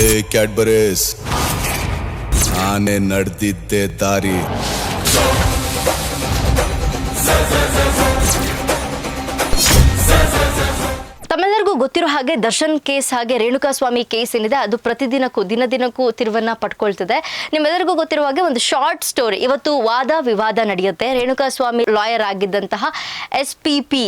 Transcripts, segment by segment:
ಏ ಕ್ಯಾಡ್ಬರೀಸ್. ನಾನೇ ನಡೆದಿದ್ದೆ ದಾರಿ. ತಮ್ಮೆಲ್ಲರಿಗೂ ಗೊತ್ತಿರೋ ಹಾಗೆ ದರ್ಶನ್ ಕೇಸ್ ಹಾಗೆ ರೇಣುಕಾ ಸ್ವಾಮಿ ಕೇಸ್ ಏನಿದೆ, ಅದು ಪ್ರತಿದಿನಕ್ಕೂ ದಿನ ದಿನಕ್ಕೂ ತಿರುವನ್ನ ಪಟ್ಕೊಳ್ತದೆ ನಿಮ್ಮೆಲ್ಲರಿಗೂ ಗೊತ್ತಿರುವ ಹಾಗೆ ಒಂದು ಶಾರ್ಟ್ ಸ್ಟೋರಿ. ಇವತ್ತು ವಾದ ವಿವಾದ ನಡೆಯುತ್ತೆ. Renuka Swamy lawyer ಆಗಿದ್ದಂತಹ S P P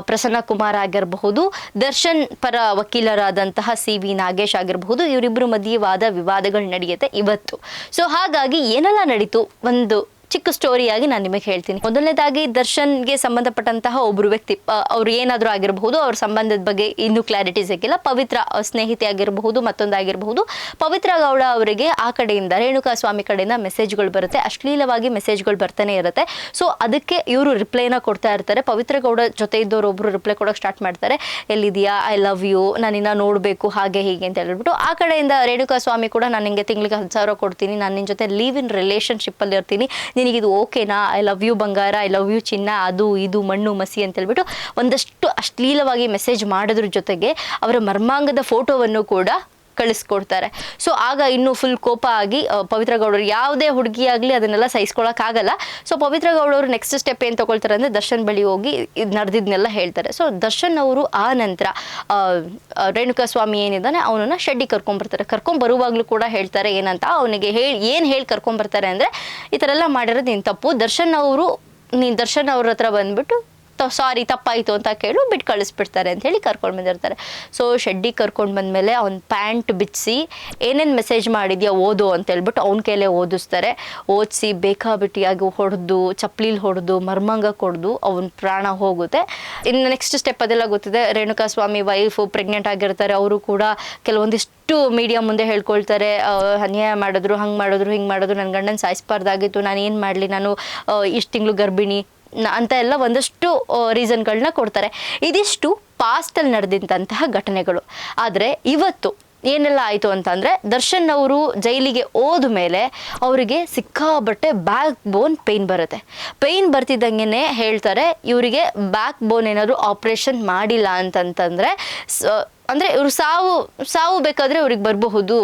Prasanna Kumar ಆಗಿರಬಹುದು, ದರ್ಶನ್ ಪರ ವಕೀಲರಾದಂತಹ ಸಿ ವಿ ನಾಗೇಶ್ ಆಗಿರಬಹುದು ಇವರಿಬ್ಬರು ಮಧ್ಯೆ ವಾದ ವಿವಾದಗಳು ನಡೆಯುತ್ತೆ ಇವತ್ತು. ಸೊ ಹಾಗಾಗಿ ಏನೆಲ್ಲ ನಡೀತು ಒಂದು ಚಿಕ್ಕ ಸ್ಟೋರಿಯಾಗಿ ನಾನು ನಿಮಗೆ ಹೇಳ್ತೀನಿ. ಮೊದಲನೇದಾಗಿ ದರ್ಶನ್ಗೆ ಸಂಬಂಧಪಟ್ಟಂತಹ ಒಬ್ಬರು ವ್ಯಕ್ತಿ ಅವ್ರು ಏನಾದರೂ ಆಗಿರಬಹುದು, ಅವ್ರ ಸಂಬಂಧದ ಬಗ್ಗೆ ಇನ್ನೂ ಕ್ಲಾರಿಟಿ ಸಿಕ್ಕಿಲ್ಲ. ಪವಿತ್ರ ಸ್ನೇಹಿತೆ ಆಗಿರಬಹುದು ಮತ್ತೊಂದಾಗಿರಬಹುದು ಪವಿತ್ರ ಗೌಡ ಅವರಿಗೆ ಆ ಕಡೆಯಿಂದ ರೇಣುಕಾ ಸ್ವಾಮಿ ಕಡೆಯಿಂದ ಮೆಸೇಜ್ಗಳು ಬರುತ್ತೆ. ಅಶ್ಲೀಲವಾಗಿ ಮೆಸೇಜ್ಗಳು ಬರ್ತಾನೆ ಇರುತ್ತೆ. ಸೊ ಅದಕ್ಕೆ ಇವರು ರಿಪ್ಲೈನ ಕೊಡ್ತಾ ಇರ್ತಾರೆ. ಪವಿತ್ರ ಗೌಡ ಜೊತೆ ಇದ್ದವರು ಒಬ್ರು ರಿಪ್ಲೈ ಕೊಡೋಕೆ ಸ್ಟಾರ್ಟ್ ಮಾಡ್ತಾರೆ. ಎಲ್ಲಿದೆಯಾ ಐ ಲವ್ ಯು ನಾನಿನ್ನ ನೋಡಬೇಕು, ಹಾಗೆ, ಹೀಗೆ ಅಂತ ಹೇಳ್ಬಿಟ್ಟು, ಆ ಕಡೆಯಿಂದ ರೇಣುಕಾ ಸ್ವಾಮಿ ಕೂಡ ನಾನು ನಿಮಗೆ ತಿಂಗಳಿಗೆ ಹತ್ತು ಸಾವಿರ ಕೊಡ್ತೀನಿ. ನಾನು ನಿನ್ನ ಜೊತೆ ಲೀವ್ ಇನ್ ರಿಲೇಷನ್ಶಿಪ್ಪಲ್ಲಿ ಇರ್ತೀನಿ. ನಿನಗಿದು ಓಕೆನಾ? ಐ ಲವ್ ಯು ಬಂಗಾರ ಐ ಲವ್ ಯು ಚಿನ್ನ, ಅದು, ಇದು, ಮಣ್ಣು, ಮಸಿ ಅಂತ ಹೇಳ್ಬಿಟ್ಟು ಒಂದಷ್ಟು ಅಶ್ಲೀಲವಾಗಿ ಮೆಸೇಜ್ ಮಾಡೋದ್ರ ಜೊತೆಗೆ ಅವರ ಮರ್ಮಾಂಗದ ಫೋಟೋವನ್ನು ಕೂಡ ಕಳಿಸ್ಕೊಡ್ತಾರೆ. ಸೊ ಆಗ ಇನ್ನೂ ಫುಲ್ ಕೋಪ ಆಗಿ ಪವಿತ್ರ ಗೌಡರು ಯಾವುದೇ ಹುಡುಗಿ ಆಗಲಿ ಅದನ್ನೆಲ್ಲ ಸಹಿಸ್ಕೊಳಕ್ಕಾಗಲ್ಲ. ಸೊ ಪವಿತ್ರ ಗೌಡರು ನೆಕ್ಸ್ಟ್ ಸ್ಟೆಪ್ ಏನು ತಗೊಳ್ತಾರೆ ಅಂದರೆ ದರ್ಶನ್ ಬಳಿ ಹೋಗಿ ಇದು ನಡೆದಿದ್ನೆಲ್ಲ ಹೇಳ್ತಾರೆ. ಸೊ ದರ್ಶನ್ ಅವರು ಆ ನಂತರ ರೇಣುಕಾ ಸ್ವಾಮಿ ಏನಿದ್ದಾನೆ ಅವನನ್ನು ಶೆಡ್ಡಿಗೆ ಕರ್ಕೊಂಡ್ಬರ್ತಾರೆ ಕರ್ಕೊಂಬರುವಾಗಲೂ ಕೂಡ ಹೇಳ್ತಾರೆ ಏನಂತ ಅವನಿಗೆ ಹೇಳಿ, ಏನು ಹೇಳಿ ಕರ್ಕೊಂಡ್ಬರ್ತಾರೆ ಅಂದರೆ ಈ ಥರ ಎಲ್ಲ ಮಾಡಿರೋದು ನೀನು ತಪ್ಪು. ದರ್ಶನ್ ಅವರು, ನೀನು ದರ್ಶನ್ ಅವ್ರ ಹತ್ರ ಬಂದ್ಬಿಟ್ಟು ಸಾರಿ, ತಪ್ಪಾಯಿತು ಅಂತ ಕೇಳು ಬಿಟ್ಟು ಕಳಿಸ್ಬಿಡ್ತಾರೆ ಅಂತ ಹೇಳಿ ಕರ್ಕೊಂಡು ಬಂದಿರ್ತಾರೆ. ಸೊ ಶೆಡ್ಡಿ ಕರ್ಕೊಂಡು ಬಂದಮೇಲೆ ಅವ್ನ ಪ್ಯಾಂಟ್ ಬಿಚ್ಚಿಸಿ ಏನೇನು ಮೆಸೇಜ್ ಮಾಡಿದ್ಯಾ ಓದು ಅಂತ ಹೇಳ್ಬಿಟ್ಟು ಅವ್ನ ಕೈಲೇ ಓದಿಸ್ತಾರೆ. ಓದಿಸಿ, ಬೇಕಾಬಿಟ್ಟಿಯಾಗಿ ಹೊಡೆದು, ಚಪ್ಪಲಿಲಿ ಹೊಡೆದು, ಮರ್ಮಂಗ ಕೊಡ್ದು ಅವ್ನ ಪ್ರಾಣ ಹೋಗುತ್ತೆ. ಇನ್ನು ನೆಕ್ಸ್ಟ್ ಸ್ಟೆಪ್ ಅದೆಲ್ಲ ಗೊತ್ತಿದೆ. ರೇಣುಕಾ ಸ್ವಾಮಿ ವೈಫು ಪ್ರೆಗ್ನೆಂಟ್ ಆಗಿರ್ತಾರೆ. ಅವರು ಕೂಡ ಕೆಲವೊಂದಿಷ್ಟು ಮೀಡಿಯಾ ಮುಂದೆ ಹೇಳ್ಕೊಳ್ತಾರೆ. ಅನ್ಯಾಯ ಮಾಡಿದ್ರು, ಹಂಗೆ ಮಾಡಿದ್ರು, ಹಿಂಗೆ ಮಾಡಿದ್ರು ನನ್ನ ಗಂಡನ ಸಾಯಿಸ್ಬಾರ್ದಾಗಿತ್ತು, ನಾನು ಏನು ಮಾಡಲಿ, ನಾನು ಇಷ್ಟು ತಿಂಗಳು ಗರ್ಭಿಣಿ. ಅಂತ ಎಲ್ಲ ಒಂದಷ್ಟು ರೀಸನ್ಗಳನ್ನ ಕೊಡ್ತಾರೆ. ಇದಿಷ್ಟು ಪಾಸ್ಟಲ್ಲಿ ನಡೆದಿದ್ದಂತಹ ಘಟನೆಗಳು. ಆದರೆ ಇವತ್ತು ಏನೆಲ್ಲ ಆಯಿತು ಅಂತಂದರೆ, ದರ್ಶನ್ ಅವರು ಜೈಲಿಗೆ ಹೋದ ಮೇಲೆ ಅವರಿಗೆ ಸಿಕ್ಕಾಬಟ್ಟೆ ಬ್ಯಾಕ್ ಬೋನ್ ಪೇಯ್ನ್ ಬರುತ್ತೆ. ಪೇನ್ ಬರ್ತಿದ್ದಂಗೆ ಹೇಳ್ತಾರೆ, ಇವರಿಗೆ ಬ್ಯಾಕ್ ಬೋನ್ ಏನಾದರೂ ಆಪ್ರೇಷನ್ ಮಾಡಿಲ್ಲ ಅಂತಂತಂದರೆ ಅಂದರೆ ಇವರು ಸಾವು ಸಾವು ಬೇಕಾದರೆ ಅವ್ರಿಗೆ ಬರಬಹುದು.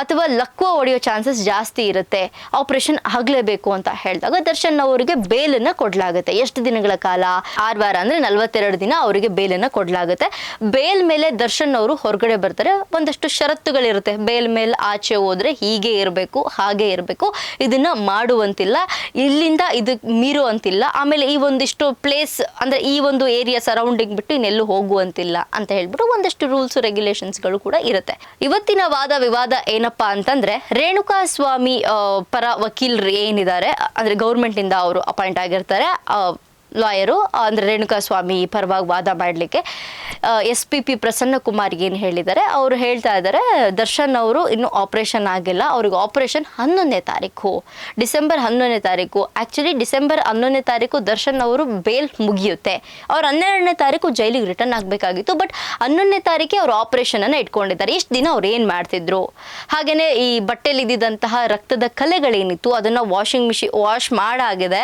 ಅಥವಾ ಲಕ್ವ ಹೊಡೆಯೋ ಚಾನ್ಸಸ್ ಜಾಸ್ತಿ ಇರುತ್ತೆ. ಆಪರೇಷನ್ ಆಗಲೇಬೇಕು ಅಂತ ಹೇಳಿದಾಗ ದರ್ಶನ್ ಅವರಿಗೆ ಬೇಲನ್ನು ಕೊಡಲಾಗುತ್ತೆ. ಎಷ್ಟು ದಿನಗಳ ಕಾಲ? ಆರು ವಾರ ಅಂದರೆ ನಲವತ್ತೆರಡು ದಿನ ಅವರಿಗೆ ಬೇಲನ್ನು ಕೊಡಲಾಗುತ್ತೆ. ಬೇಲ್ ಮೇಲೆ ದರ್ಶನ್ ಅವರು ಹೊರಗಡೆ ಬರ್ತಾರೆ. ಒಂದಷ್ಟು ಷರತ್ತುಗಳಿರುತ್ತೆ. ಬೇಲ್ ಮೇಲೆ ಆಚೆ ಹೋದ್ರೆ ಹೀಗೆ ಇರಬೇಕು, ಹಾಗೆ ಇರಬೇಕು. ಇದನ್ನ ಮಾಡುವಂತಿಲ್ಲ. ಇಲ್ಲಿಂದ ಇದು ಮೀರೋ ಅಂತಿಲ್ಲ ಆಮೇಲೆ ಈ ಒಂದಿಷ್ಟು ಪ್ಲೇಸ್ ಅಂದರೆ ಈ ಒಂದು ಏರಿಯಾ ಸರೌಂಡಿಂಗ್ ಬಿಟ್ಟು ಇನ್ನೆಲ್ಲೂ ಹೋಗುವಂತಿಲ್ಲ ಅಂತ ಹೇಳ್ಬಿಟ್ಟು ಒಂದಷ್ಟು ರೂಲ್ಸ್ ರೆಗ್ಯುಲೇಷನ್ಸ್ಗಳು ಕೂಡ ಇರುತ್ತೆ. ಇವತ್ತಿನ ವಾದ ವಿವಾದ ಏನಪ್ಪಾ ಅಂತಂದ್ರೆ ರೇಣುಕಾ ಸ್ವಾಮಿ ಪರ ವಕೀಲರು ಏನಿದ್ದಾರೆ ಅಂದ್ರೆ ಗೌರ್ಮೆಂಟ್ ಇಂದ ಅವರು ಅಪಾಯಿಂಟ್ ಆಗಿರ್ತಾರೆ ಲಾಯರು, ಅಂದ್ರೆ ರೇಣುಕಾ ಸ್ವಾಮಿ ಪರವಾಗಿ ವಾದ ಮಾಡಲಿಕ್ಕೆ S P P Prasanna Kumar ಏನು ಹೇಳಿದ್ದಾರೆ, ಅವರು ಹೇಳ್ತಾ ಇದ್ದಾರೆ, ದರ್ಶನ್ ಅವರು ಇನ್ನೂ ಆಪರೇಷನ್ ಆಗಿಲ್ಲ, ಅವ್ರಿಗೆ ಆಪರೇಷನ್ ಹನ್ನೊಂದನೇ ತಾರೀಕು, ಡಿಸೆಂಬರ್ ಹನ್ನೊಂದನೇ ತಾರೀಕು. ಆ್ಯಕ್ಚುಲಿ ಡಿಸೆಂಬರ್ ಹನ್ನೊಂದನೇ ತಾರೀಕು ದರ್ಶನ್ ಅವರು ಬೇಲ್ ಮುಗಿಯುತ್ತೆ. ಅವ್ರು ಹನ್ನೆರಡನೇ ತಾರೀಕು ಜೈಲಿಗೆ ರಿಟರ್ನ್ ಆಗಬೇಕಾಗಿತ್ತು ಬಟ್ ಹನ್ನೊಂದನೇ ತಾರೀಕಿಗೆ ಅವ್ರು ಆಪರೇಷನನ್ನು ಇಟ್ಕೊಂಡಿದ್ದಾರೆ. ಇಷ್ಟು ದಿನ ಅವ್ರು ಏನು ಮಾಡ್ತಿದ್ರು? ಹಾಗೆಯೇ ಈ ಬಟ್ಟೆಲಿ ಇದ್ದಿದ್ದಂತಹ ರಕ್ತದ ಕಲೆಗಳೇನಿತ್ತು, ಅದನ್ನು ವಾಷಿಂಗ್ ಮಿಷಿನ್ ವಾಶ್ ಮಾಡಾಗಿದೆ,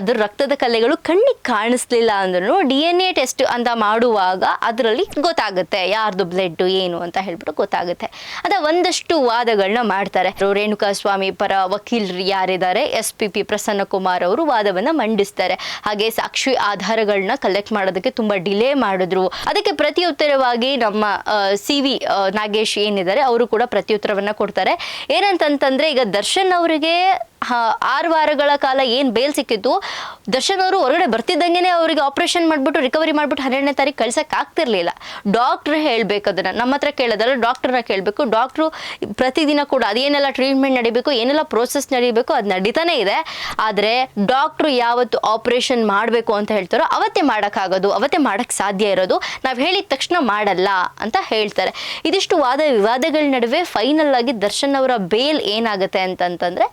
ಅದ್ರ ರಕ್ತದ ಕಲೆಗಳು ಕಣ್ಣಿಗೆ ಕಾಣಿಸ್ಲಿಲ್ಲ ಅಂದ್ರೂ ಡಿ ಎನ್ ಎ ಟೆಸ್ಟ್ ಅಂತ ಮಾಡುವಾಗ ಅದರಲ್ಲಿ ಗೊತ್ತಾಗುತ್ತೆ ಯಾರ್ದು ಬ್ಲಡ್ ಏನು ಅಂತ ಹೇಳ್ಬಿಟ್ಟು ಗೊತ್ತಾಗುತ್ತೆ. ಅದ ಒಂದಷ್ಟು ವಾದಗಳನ್ನ ಮಾಡ್ತಾರೆ. ರೇಣುಕಾ ಸ್ವಾಮಿ ಪರ ವಕೀಲರು ಯಾರಿದ್ದಾರೆ, S P P Prasanna Kumar ಅವರು ವಾದವನ್ನ ಮಂಡಿಸ್ತಾರೆ. ಹಾಗೆ ಸಾಕ್ಷಿ ಆಧಾರಗಳನ್ನ ಕಲೆಕ್ಟ್ ಮಾಡೋದಕ್ಕೆ ತುಂಬಾ ಡಿಲೇ ಮಾಡಿದ್ರು. ಅದಕ್ಕೆ ಪ್ರತಿಯುತ್ತರವಾಗಿ ನಮ್ಮ ಸಿ ವಿ ನಾಗೇಶ್ ಏನಿದ್ದಾರೆ, ಅವರು ಕೂಡ ಪ್ರತ್ಯುತ್ತರವನ್ನ ಕೊಡ್ತಾರೆ. ಏನಂತಂತಂದ್ರೆ ಈಗ ದರ್ಶನ್ ಅವರಿಗೆ ಆರು ವಾರಗಳ ಕಾಲ ಏನು ಬೇಲ್ ಸಿಕ್ಕಿತ್ತು ದರ್ಶನ್ ಅವರು ಹೊರಗಡೆ ಬರ್ತಿದ್ದಂಗೆ ಅವರಿಗೆ ಆಪರೇಷನ್ ಮಾಡಿಬಿಟ್ಟು ರಿಕವರಿ ಮಾಡಿಬಿಟ್ಟು ಹನ್ನೆರಡನೇ ತಾರೀಕು ಕಳ್ಸಕ್ಕೆ ಆಗ್ತಿರ್ಲಿಲ್ಲ. ಡಾಕ್ಟ್ರ್ ಹೇಳಬೇಕು ಅದನ್ನು. ನಮ್ಮ ಹತ್ರ ಕೇಳೋದಲ್ಲ ಡಾಕ್ಟ್ರನ್ನ ಕೇಳಬೇಕು. ಡಾಕ್ಟ್ರು ಪ್ರತಿದಿನ ಕೂಡ ಅದೇನೆಲ್ಲ ಟ್ರೀಟ್ಮೆಂಟ್ ನಡಿಬೇಕು, ಏನೆಲ್ಲ ಪ್ರೋಸೆಸ್ ನಡಿಬೇಕು, ಅದು ನಡೀತಾನೆ ಇದೆ. ಆದರೆ ಡಾಕ್ಟ್ರು ಯಾವತ್ತು ಆಪರೇಷನ್ ಮಾಡಬೇಕು ಅಂತ ಹೇಳ್ತಾರೋ, ಅವತ್ತೇ ಮಾಡೋಕ್ಕಾಗೋದು, ಅವತ್ತೇ ಮಾಡೋಕ್ಕೆ ಸಾಧ್ಯ ಇರೋದು, ನಾವು ಹೇಳಿದ ತಕ್ಷಣ ಮಾಡಲ್ಲ ಅಂತ ಹೇಳ್ತಾರೆ. ಇದಿಷ್ಟು ವಾದ ವಿವಾದಗಳ ನಡುವೆ ಫೈನಲ್ ಆಗಿ ದರ್ಶನ್ ಅವರ ಬೇಲ್ ಏನಾಗುತ್ತೆ ಅಂತಂತಂದರೆ,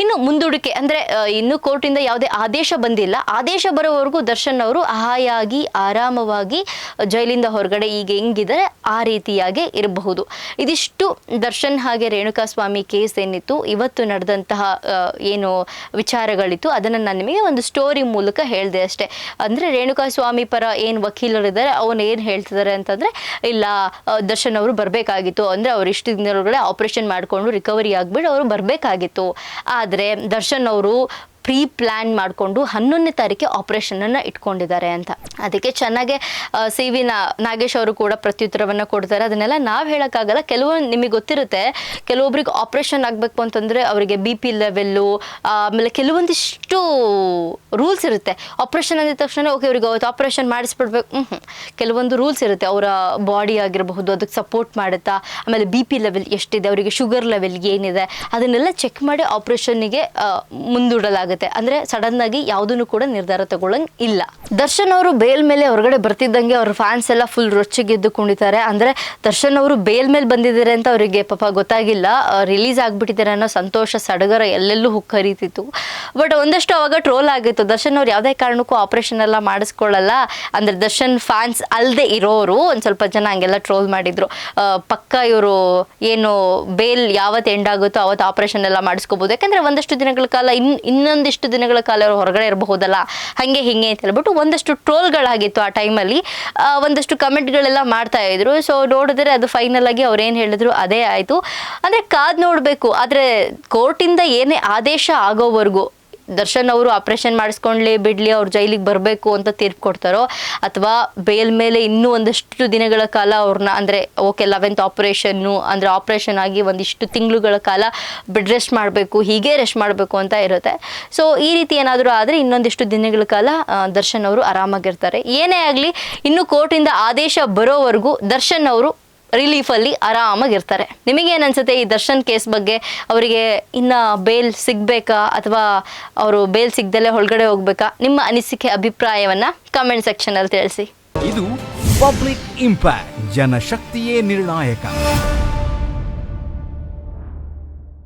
ಇನ್ನು ಮುಂದೂಡಿಕೆ ಅಂದ್ರೆ ಇನ್ನೂ ಕೋರ್ಟಿಂದ ಯಾವುದೇ ಆದೇಶ ಬಂದಿಲ್ಲ. ಆದೇಶ ಬರೋವರೆಗೂ ದರ್ಶನ್ ಅವರು ಹಾಯಾಗಿ ಆರಾಮವಾಗಿ ಜೈಲಿಂದ ಹೊರಗಡೆ ಈಗ ಹೆಂಗಿದ್ದಾರೆ ಆ ರೀತಿಯಾಗಿ ಇರಬಹುದು. ಇದಿಷ್ಟು ದರ್ಶನ್ ಹಾಗೆ ರೇಣುಕಾ ಸ್ವಾಮಿ ಕೇಸ್ ಏನಿತ್ತು, ಇವತ್ತು ನಡೆದಂತಹ ಏನು ವಿಚಾರಗಳಿತ್ತು, ಅದನ್ನು ನಾನು ನಿಮಗೆ ಒಂದು ಸ್ಟೋರಿ ಮೂಲಕ ಹೇಳಿದೆ ಅಷ್ಟೇ. ಅಂದರೆ ರೇಣುಕಾ ಸ್ವಾಮಿ ಪರ ಏನು ವಕೀಲರಿದ್ದಾರೆ, ಅವನು ಏನು ಹೇಳ್ತಿದ್ದಾರೆ ಅಂತಂದರೆ, ಇಲ್ಲ ದರ್ಶನ್ ಅವರು ಬರಬೇಕಾಗಿತ್ತು. ಅಂದರೆ, ಅವ್ರು ಇಷ್ಟು ದಿನದೊಳಗಡೆ ಆಪರೇಷನ್ ಮಾಡಿಕೊಂಡು ರಿಕವರಿ ಆಗಿಬಿಟ್ಟು ಅವರು ಬರಬೇಕಾಗಿತ್ತು. ಆದರೆ ದರ್ಶನ್ ಅವರು ಪ್ರೀ ಪ್ಲ್ಯಾನ್ ಮಾಡಿಕೊಂಡು ಹನ್ನೊಂದನೇ ತಾರೀಕೆ ಆಪರೇಷನನ್ನು ಇಟ್ಕೊಂಡಿದ್ದಾರೆ ಅಂತ. ಅದಕ್ಕೆ ಚೆನ್ನಾಗೆ ಸಿ ವಿ ನಾಗೇಶ್ ಅವರು ಕೂಡ ಪ್ರತ್ಯುತ್ತರವನ್ನು ಕೊಡ್ತಾರೆ. ಅದನ್ನೆಲ್ಲ ನಾವು ಹೇಳೋಕ್ಕಾಗಲ್ಲ. ಕೆಲವೊಂದು ನಿಮಗೆ ಗೊತ್ತಿರುತ್ತೆ, ಕೆಲವೊಬ್ರಿಗೆ ಆಪರೇಷನ್ ಆಗಬೇಕು ಅಂತಂದರೆ ಅವರಿಗೆ ಬಿ ಪಿ ಲೆವೆಲ್ಲು ಆಮೇಲೆ ಕೆಲವೊಂದಿಷ್ಟು ರೂಲ್ಸ್ ಇರುತ್ತೆ. ಆಪರೇಷನ್ ಅಂದಿದ ತಕ್ಷಣ ಓಕೆ ಅವ್ರಿಗೆ ಅವತ್ತು ಆಪರೇಷನ್ ಮಾಡಿಸ್ಬಿಡ್ಬೇಕು. ಹ್ಞೂ ಕೆಲವೊಂದು ರೂಲ್ಸ್ ಇರುತ್ತೆ. ಅವರ ಬಾಡಿ ಆಗಿರಬಹುದು, ಅದಕ್ಕೆ ಸಪೋರ್ಟ್ ಮಾಡುತ್ತಾ, ಆಮೇಲೆ ಬಿ ಪಿ ಲೆವೆಲ್ ಎಷ್ಟಿದೆ, ಅವರಿಗೆ ಶುಗರ್ ಲೆವೆಲ್ ಏನಿದೆ, ಅದನ್ನೆಲ್ಲ ಚೆಕ್ ಮಾಡಿ ಆಪರೇಷನ್ನಿಗೆ ಮುಂದೂಡಲಾಗುತ್ತೆ. ಅಂದರೆ ಸಡನ್ ಆಗಿ ಯಾವುದನ್ನು ಕೂಡ ನಿರ್ಧಾರ ತಗೊಳ್ಳಂಗ್ ಇಲ್ಲ. ದರ್ಶನ್ ಅವರು ಬೇಲ್ ಮೇಲೆ ಹೊರಗಡೆ ಬರ್ತಿದ್ದಂಗೆ ಅವ್ರ ಫ್ಯಾನ್ಸ್ ಎಲ್ಲ ಫುಲ್ ರೊಚ್ಚಿಗೆದ್ದು ಕುಣಿತಾರೆ. ಅಂದರೆ ದರ್ಶನ್ ಅವರು ಬೇಲ್ ಮೇಲೆ ಬಂದಿದ್ದಾರೆ ಅಂತ ಅವರಿಗೆ ಪಾಪ ಗೊತ್ತಾಗಿಲ್ಲ. ರಿಲೀಸ್ ಆಗಿಬಿಟ್ಟಿದ್ದಾರೆ ಅನ್ನೋ ಸಂತೋಷ ಸಡಗರ ಎಲ್ಲೆಲ್ಲೂ ಹುಕ್ಕರಿತಿತ್ತು ಬಟ್ ಒಂದಷ್ಟು ಅವಾಗ ಟ್ರೋಲ್ ಆಗಿತ್ತು. ದರ್ಶನ್ ಅವ್ರು ಯಾವುದೇ ಕಾರಣಕ್ಕೂ ಆಪರೇಷನ್ ಎಲ್ಲ ಮಾಡಿಸ್ಕೊಳ್ಳಲ್ಲ. ಅಂದರೆ ದರ್ಶನ್ ಫ್ಯಾನ್ಸ್ ಅಲ್ಲದೆ ಇರೋರು. ಒಂದು ಸ್ವಲ್ಪ ಜನ ಹಂಗೆಲ್ಲ ಟ್ರೋಲ್ ಮಾಡಿದ್ರು. ಪಕ್ಕ ಇವರು ಏನು ಬೇಲ್ ಯಾವತ್ತು ಎಂಡ್ ಆಗುತ್ತೋ ಅವತ್ತು ಆಪರೇಷನ್ ಎಲ್ಲ ಮಾಡಿಸ್ಕೋಬೋದು. ಯಾಕಂದ್ರೆ ಒಂದಷ್ಟು ದಿನಗಳ ಕಾಲ, ಇನ್, ಇನ್ನೊಂದಿಷ್ಟು ದಿನಗಳ ಕಾಲ ಅವರು ಹೊರಗಡೆ ಇರಬಹುದಲ್ಲ. ಹಾಗೆ ಹಿಂಗೆ ಅಂತ ಹೇಳ್ಬಿಟ್ಟು ಒಂದಷ್ಟು ಟ್ರೋಲ್ಗಳಾಗಿತ್ತು ಆ ಟೈಮಲ್ಲಿ ಒಂದಷ್ಟು ಕಮೆಂಟ್ಗಳೆಲ್ಲ ಮಾಡ್ತಾ ಇದ್ರು. ಸೊ ನೋಡಿದ್ರೆ ಅದು ಫೈನಲ್ ಆಗಿ ಅವ್ರು ಏನು ಹೇಳಿದ್ರು ಅದೇ ಆಯಿತು. ಅಂದರೆ ಕಾದ್ ನೋಡಬೇಕು. ಆದರೆ ಕೋರ್ಟಿಂದ ಏನೇ ಆದೇಶ ಆಗೋವರೆಗೂ ದರ್ಶನ್ ಅವರು ಆಪರೇಷನ್ ಮಾಡಿಸ್ಕೊಂಡ್ಲಿ ಬಿಡ್ಲಿ, ಅವ್ರು ಜೈಲಿಗೆ ಬರಬೇಕು ಅಂತ ತೀರ್ಪು ಕೊಡ್ತಾರೋ ಅಥವಾ ಬೇಲ್ ಮೇಲೆ ಇನ್ನೂ ಒಂದಷ್ಟು ದಿನಗಳ ಕಾಲ ಅವ್ರನ್ನ ಅಂದರೆ, ಓಕೆ, ಲೆವೆಂತ್ ಆಪರೇಷನ್ನು, ಅಂದರೆ ಆಪರೇಷನ್ ಆಗಿ ಒಂದಿಷ್ಟು ತಿಂಗಳುಗಳ ಕಾಲ ಬೆಡ್ ರೆಸ್ಟ್ ಮಾಡಬೇಕು, ಹೀಗೆ ರೆಸ್ಟ್ ಮಾಡಬೇಕು ಅಂತ ಇರುತ್ತೆ. ಸೊ, ಈ ರೀತಿ ಏನಾದರೂ ಆದರೆ ಇನ್ನೊಂದಿಷ್ಟು ದಿನಗಳ ಕಾಲ ದರ್ಶನ್ ಅವರು ಆರಾಮಾಗಿರ್ತಾರೆ. ಏನೇ ಆಗಲಿ, ಇನ್ನು ಕೋರ್ಟಿಂದ ಆದೇಶ ಬರೋವರೆಗೂ ದರ್ಶನ್ ಅವರು ರಿಲೀಫಲ್ಲಿ ಆರಾಮಾಗಿರ್ತಾರೆ. ನಿಮಗೇನು ಅನ್ಸುತ್ತೆ ಈ ದರ್ಶನ್ ಕೇಸ್ ಬಗ್ಗೆ? ಅವರಿಗೆ ಇನ್ನ ಬೇಲ್ ಸಿಗ್ಬೇಕಾ? ಅಥವಾ ಅವರು ಬೇಲ್ ಸಿಗ್ದಲೇ ಒಳಗಡೆ ಹೋಗ್ಬೇಕಾ? ನಿಮ್ಮ ಅನಿಸಿಕೆ, ಅಭಿಪ್ರಾಯವನ್ನ ಕಮೆಂಟ್ ಸೆಕ್ಷನಲ್ಲಿ ತಿಳಿಸಿ. ಇದು ಪಬ್ಲಿಕ್ ಇಂಪ್ಯಾಕ್ಟ್ ಜನಶಕ್ತಿಯೇ ನಿರ್ಣಾಯಕ.